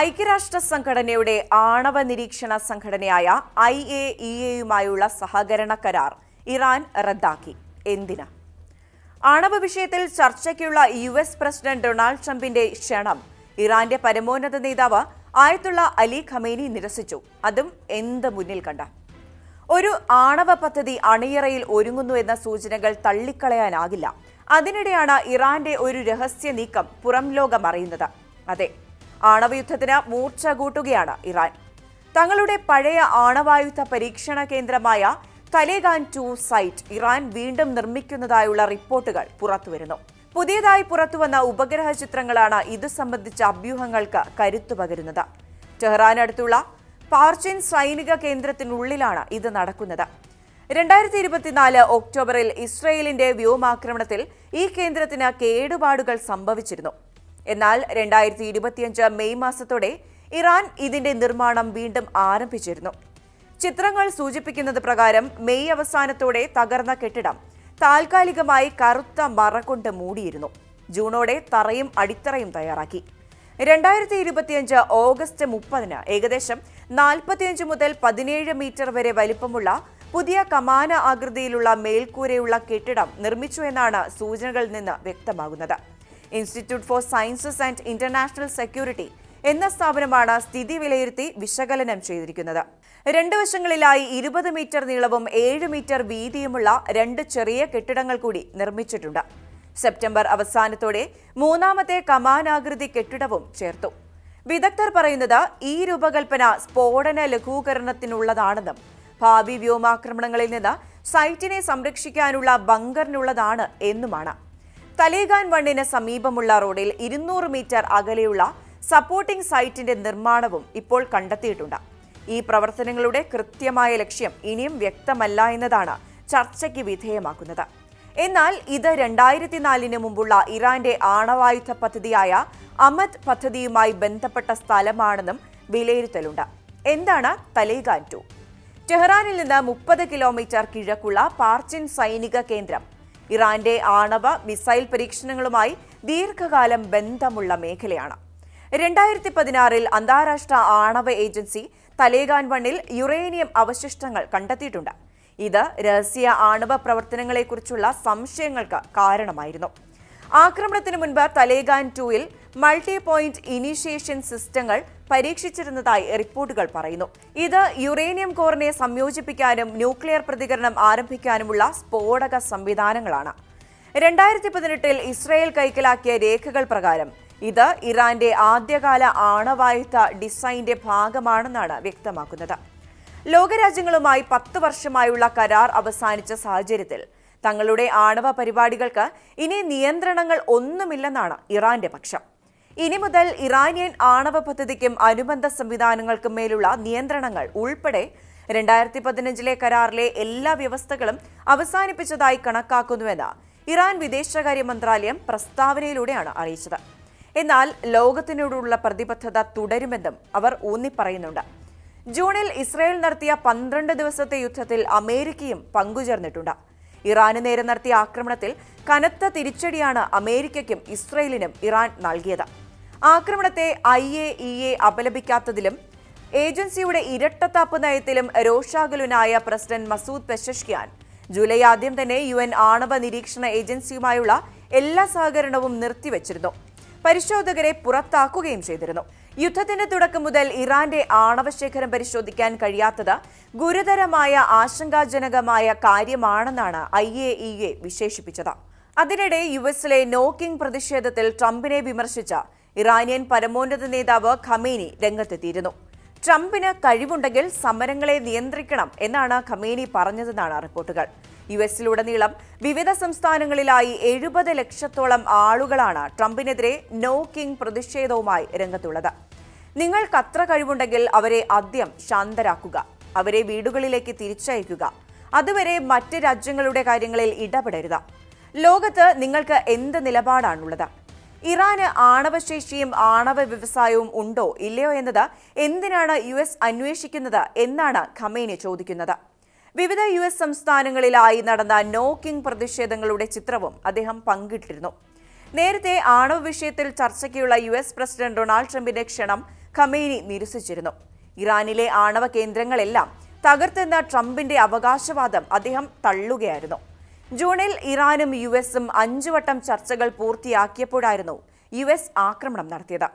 ഐക്യരാഷ്ട്ര സംഘടനയുടെ ആണവ നിരീക്ഷണ സംഘടനയായ ഐ എ ഇ എയുമായുള്ള സഹകരണ കരാർ ഇറാൻ റദ്ദാക്കി. എന്തിന്? ആണവ വിഷയത്തിൽ ചർച്ചയ്ക്കുള്ള യു എസ് പ്രസിഡന്റ് ഡൊണാൾഡ് ട്രംപിന്റെ ക്ഷണം ഇറാന്റെ പരമോന്നത നേതാവ് ആയത്തുള്ള അലി ഖമേനി നിരസിച്ചു. അതും എന്ത് മുന്നിൽ കണ്ട? ഒരു ആണവ പദ്ധതി അണിയറയിൽ ഒരുങ്ങുന്നു എന്ന സൂചനകൾ തള്ളിക്കളയാനാകില്ല. അതിനിടെയാണ് ഇറാന്റെ ഒരു രഹസ്യ നീക്കം പുറം ലോകം അറിയുന്നത്. അതെ ആണവയുദ്ധത്തിന് മൂർച്ച കൂട്ടുകയാണ് ഇറാൻ. തങ്ങളുടെ പഴയ ആണവായുധ പരീക്ഷണ കേന്ദ്രമായ തലേഗാൻ ടു സൈറ്റ് ഇറാൻ വീണ്ടും നിർമ്മിക്കുന്നതായുള്ള റിപ്പോർട്ടുകൾ പുറത്തുവരുന്നു. പുതിയതായി പുറത്തുവന്ന ഉപഗ്രഹ ചിത്രങ്ങളാണ് ഇത് സംബന്ധിച്ച അഭ്യൂഹങ്ങൾക്ക് കരുത്തു പകരുന്നത്. ടെഹ്റാനടുത്തുള്ള പാർച്ചിൻ സൈനിക കേന്ദ്രത്തിനുള്ളിലാണ് ഇത് നടക്കുന്നത്. രണ്ടായിരത്തി ഇരുപത്തിനാല് ഒക്ടോബറിൽ ഇസ്രയേലിന്റെ വ്യോമാക്രമണത്തിൽ ഈ കേന്ദ്രത്തിന് കേടുപാടുകൾ സംഭവിച്ചിരുന്നു. എന്നാൽ രണ്ടായിരത്തി ഇരുപത്തിയഞ്ച് മെയ് മാസത്തോടെ ഇറാൻ ഇതിന്റെ നിർമ്മാണം വീണ്ടും ആരംഭിച്ചിരുന്നു. ചിത്രങ്ങൾ സൂചിപ്പിക്കുന്നത് പ്രകാരം മെയ് അവസാനത്തോടെ തകർന്ന കെട്ടിടം താൽക്കാലികമായി കറുത്ത മറ കൊണ്ട് മൂടിയിരുന്നു. ജൂണോടെ തറയും അടിത്തറയും തയ്യാറാക്കി. രണ്ടായിരത്തി ഇരുപത്തിയഞ്ച് ഓഗസ്റ്റ് മുപ്പതിന് ഏകദേശം നാൽപ്പത്തിയഞ്ച് മുതൽ പതിനേഴ് മീറ്റർ വരെ വലിപ്പമുള്ള പുതിയ കമാന ആകൃതിയിലുള്ള മേൽക്കൂരയുള്ള കെട്ടിടം നിർമ്മിച്ചു എന്നാണ് സൂചനകളിൽ നിന്ന് വ്യക്തമാകുന്നത്. Institute for sciences and international security എന്ന സ്ഥാപനമാണ് സ്ഥിതി വിലയിരുത്തി വിശകലനം ചെയ്തിരിക്കുന്നത്. രണ്ട് വശങ്ങളിലായി ഇരുപത് മീറ്റർ നീളവും ഏഴ് മീറ്റർ വീതിയുമുള്ള രണ്ട് ചെറിയ കെട്ടിടങ്ങൾ കൂടി നിർമ്മിച്ചിട്ടുണ്ട്. സെപ്റ്റംബർ അവസാനത്തോടെ മൂന്നാമത്തെ കമാനാകൃതി കെട്ടിടവും ചേർത്തു. വിദഗ്ധർ പറയുന്നത് ഈ രൂപകൽപ്പന സ്ഫോടന ലഘൂകരണത്തിനുള്ളതാണെന്നും ഭാവി വ്യോമാക്രമണങ്ങളിൽ നിന്ന് സൈറ്റിനെ സംരക്ഷിക്കാനുള്ള ബങ്കറിനുള്ളതാണ് എന്നുമാണ്. തലേഗാൻ വണ്ണിന് സമീപമുള്ള റോഡിൽ ഇരുന്നൂറ് മീറ്റർ അകലെയുള്ള സപ്പോർട്ടിംഗ് സൈറ്റിന്റെ നിർമ്മാണവും ഇപ്പോൾ കണ്ടെത്തിയിട്ടുണ്ട്. ഈ പ്രവർത്തനങ്ങളുടെ കൃത്യമായ ലക്ഷ്യം ഇനിയും വ്യക്തമല്ല എന്നതാണ് ചർച്ചയ്ക്ക് വിധേയമാക്കുന്നത്. എന്നാൽ ഇത് രണ്ടായിരത്തി നാലിന് മുമ്പുള്ള ഇറാന്റെ ആണവായുധ പദ്ധതിയായ അമദ് പദ്ധതിയുമായി ബന്ധപ്പെട്ട സ്ഥലമാണെന്നും വിലയിരുത്തലുണ്ട്. എന്താണ് തലേഗാൻ ടു? ടെഹ്റാനിൽ നിന്ന് മുപ്പത് കിലോമീറ്റർ കിഴക്കുള്ള പാർച്ചിൻ സൈനിക കേന്ദ്രം ഇറാന്റെ ആണവ മിസൈൽ പരീക്ഷണങ്ങളുമായി ദീർഘകാലം ബന്ധമുള്ള മേഖലയാണ്. രണ്ടായിരത്തി പതിനാറിൽ അന്താരാഷ്ട്ര ആണവ ഏജൻസി തലേഗാൻ വണ്ണിൽ യുറേനിയം അവശിഷ്ടങ്ങൾ കണ്ടെത്തിയിട്ടുണ്ട്. ഇത് രഹസ്യ ആണവ പ്രവർത്തനങ്ങളെക്കുറിച്ചുള്ള സംശയങ്ങൾക്ക് കാരണമായിരുന്നു. ആക്രമണത്തിന് മുൻപ് തലേഗാൻ ടൂയിൽ മൾട്ടി പോയിന്റ് ഇനീഷ്യേഷൻ സിസ്റ്റങ്ങൾ പരീക്ഷിച്ചിരുന്നതായി റിപ്പോർട്ടുകൾ പറയുന്നു. ഇത് യുറേനിയം കോറിനെ സംയോജിപ്പിക്കാനും ന്യൂക്ലിയർ പ്രതികരണം ആരംഭിക്കാനുമുള്ള സ്ഫോടക സംവിധാനങ്ങളാണ്. രണ്ടായിരത്തി പതിനെട്ടിൽ ഇസ്രയേൽ കൈക്കലാക്കിയ രേഖകൾ പ്രകാരം ഇത് ഇറാന്റെ ആദ്യകാല ആണവായുധ ഡിസൈന്റെ ഭാഗമാണെന്നാണ് വ്യക്തമാക്കുന്നത്. ലോകരാജ്യങ്ങളുമായി പത്ത് വർഷമായുള്ള കരാർ അവസാനിച്ച സാഹചര്യത്തിൽ തങ്ങളുടെ ആണവ പരിപാടികൾക്ക് ഇനി നിയന്ത്രണങ്ങൾ ഒന്നുമില്ലെന്നാണ് ഇറാന്റെ പക്ഷം. ഇനി മുതൽ ഇറാനിയൻ ആണവ പദ്ധതിക്കും അനുബന്ധ സംവിധാനങ്ങൾക്കും മേലുള്ള നിയന്ത്രണങ്ങൾ ഉൾപ്പെടെ രണ്ടായിരത്തി പതിനഞ്ചിലെ കരാറിലെ എല്ലാ വ്യവസ്ഥകളും അവസാനിപ്പിച്ചതായി കണക്കാക്കുന്നുവെന്ന് ഇറാൻ വിദേശകാര്യ മന്ത്രാലയം പ്രസ്താവനയിലൂടെയാണ് അറിയിച്ചത്. എന്നാൽ ലോകത്തിനോടുള്ള പ്രതിബദ്ധത തുടരുമെന്നും അവർ ഊന്നിപ്പറയുന്നുണ്ട്. ജൂണിൽ ഇസ്രായേൽ നടത്തിയ പന്ത്രണ്ട് ദിവസത്തെ യുദ്ധത്തിൽ അമേരിക്കയും പങ്കുചേർന്നിട്ടുണ്ട്. ഇറാന് നേരെ നടത്തിയ ആക്രമണത്തിൽ കനത്ത തിരിച്ചടിയാണ് അമേരിക്കയ്ക്കും ഇസ്രയേലിനും ഇറാൻ നൽകിയത്. ആക്രമണത്തെ ഐ എ ഇ എ അപലപിക്കാത്തതിലും ഏജൻസിയുടെ ഇരട്ടത്താപ്പ് നയത്തിലും രോഷാകുലനായ പ്രസിഡന്റ് മസൂദ് പെഷഷ്കിയാൻ ജൂലൈ ആദ്യം തന്നെ യു എൻ ആണവ നിരീക്ഷണ ഏജൻസിയുമായുള്ള എല്ലാ സഹകരണവും നിർത്തിവച്ചിരുന്നു. പരിശോധകരെ പുറത്താക്കുകയും ചെയ്തിരുന്നു. യുദ്ധത്തിന്റെ തുടക്കം മുതൽ ഇറാന്റെ ആണവശേഖരം പരിശോധിക്കാൻ കഴിയാത്തത് ഗുരുതരമായ ആശങ്കാജനകമായ കാര്യമാണെന്നാണ് ഐ എ ഇ എ വിശേഷിപ്പിച്ചത്. അതിനിടെ യു എസിലെ നോക്കിംഗ് പ്രതിഷേധത്തിൽ ട്രംപിനെ വിമർശിച്ച ഇറാനിയൻ പരമോന്നത നേതാവ് ഖമേനി രംഗത്തെത്തിയിരുന്നു. ട്രംപിന് കഴിവുണ്ടെങ്കിൽ സമരങ്ങളെ നിയന്ത്രിക്കണം എന്നാണ് ഖമേനി പറഞ്ഞതെന്നാണ് റിപ്പോർട്ടുകൾ. യു എസിലുടനീളം വിവിധ സംസ്ഥാനങ്ങളിലായി എഴുപത് ലക്ഷത്തോളം ആളുകളാണ് ട്രംപിനെതിരെ നോ കിങ് പ്രതിഷേധവുമായി രംഗത്തുള്ളത്. നിങ്ങൾക്കത്ര കഴിവുണ്ടെങ്കിൽ അവരെ ആദ്യം ശാന്തരാക്കുക അവരെ വീടുകളിലേക്ക് തിരിച്ചയക്കുക അതുവരെ മറ്റ് രാജ്യങ്ങളുടെ കാര്യങ്ങളിൽ ഇടപെടരുത്. ലോകത്ത് നിങ്ങൾക്ക് എന്ത് നിലപാടാണുള്ളത്? ഇറാന് ആണവശേഷിയും ആണവ വ്യവസായവും ഉണ്ടോ ഇല്ലയോ എന്നത് എന്തിനാണ് യു എസ് അന്വേഷിക്കുന്നത് എന്നാണ് ഖമേനി ചോദിക്കുന്നത്. വിവിധ യു എസ് സംസ്ഥാനങ്ങളിലായി നടന്ന നോക്കിംഗ് പ്രതിഷേധങ്ങളുടെ ചിത്രവും അദ്ദേഹം പങ്കിട്ടിരുന്നു. നേരത്തെ ആണവ വിഷയത്തിൽ ചർച്ചയ്ക്കുള്ള യു എസ് പ്രസിഡന്റ് ഡൊണാൾഡ് ട്രംപിന്റെ ക്ഷണം ഖമേനി നിരസിച്ചിരുന്നു. ഇറാനിലെ ആണവ കേന്ദ്രങ്ങളെല്ലാം തകർത്തെന്ന ട്രംപിന്റെ അവകാശവാദം അദ്ദേഹം തള്ളുകയായിരുന്നു. ജൂണിൽ ഇറാനും യു എസും അഞ്ചു വട്ടം ചർച്ചകൾ പൂർത്തിയാക്കിയപ്പോഴായിരുന്നു യു എസ് ആക്രമണം നടത്തിയത്.